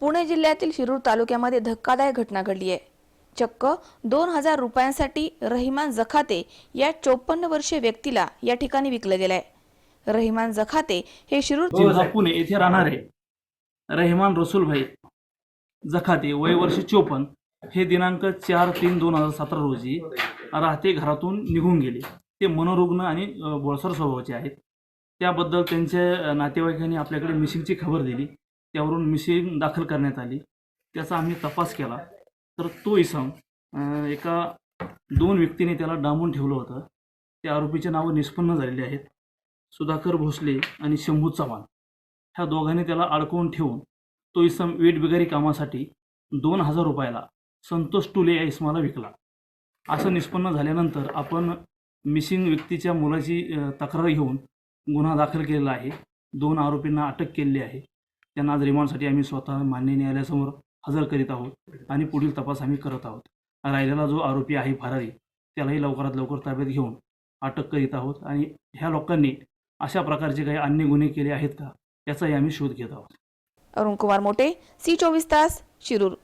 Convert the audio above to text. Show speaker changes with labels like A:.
A: पुणे जिल्ह्यातील शिरूर तालुक्यामध्ये धक्कादायक घटना घडली आहे. चक्क दोन हजार रुपयांसाठी रहिमान जखाते या चोपन्न वर्षीय व्यक्तीला या ठिकाणी विकलं गेलंय. रहिमान जखाते हे शिरूर
B: हो, हो, पुणे येथे राहणारे रहमान रसूलभाई जखाते वय वर्ष चोपन्न. हे दिनांक चार तीन दोन हजार सतरा रोजी राहते घरातून निघून गेले. ते मनोरुग्ण आणि बोळसर स्वभावाचे आहेत. त्याबद्दल त्यांच्या नातेवाईकांनी आपल्याकडे मिसिंगची खबर दिली. त्यावरून मिसिंग दाखल करण्यात आली. त्याचा आम्ही तपास केला. तर तो इसम एका दोन व्यक्तीने त्याला डांबून ठेवलं होतं. त्या आरोपीचे नावं निष्पन्न झालेली आहेत. सुधाकर भोसले आणि शंभू चव्हाण. ह्या दोघांनी त्याला अडकवून ठेवून तो इसम वेटबिगारी कामासाठी दोन हजार रुपयाला संतोष टुले या इसमाला विकला. असं निष्पन्न झाल्यानंतर आपण मिसिंग व्यक्तीच्या मुलाची तक्रार घेऊन गुन्हा दाखल केलेला आहे. दोन आरोपींना अटक केलेली आहे. त्यांना आज रिमांडसाठी आम्ही स्वतः मान्य न्यायालयासमोर हजर करीत आहोत आणि पुढील तपास आम्ही करत आहोत. राहिलेला जो आरोपी आहे फरारी त्यालाही लवकरात लवकर ताब्यात घेऊन अटक करीत आहोत आणि ह्या लोकांनी अशा प्रकारचे काही अन्य गुन्हे केले आहेत का याचाही आम्ही शोध घेत आहोत.
A: अरुण कुमार मोटे सी चोवीस तास शिरूर.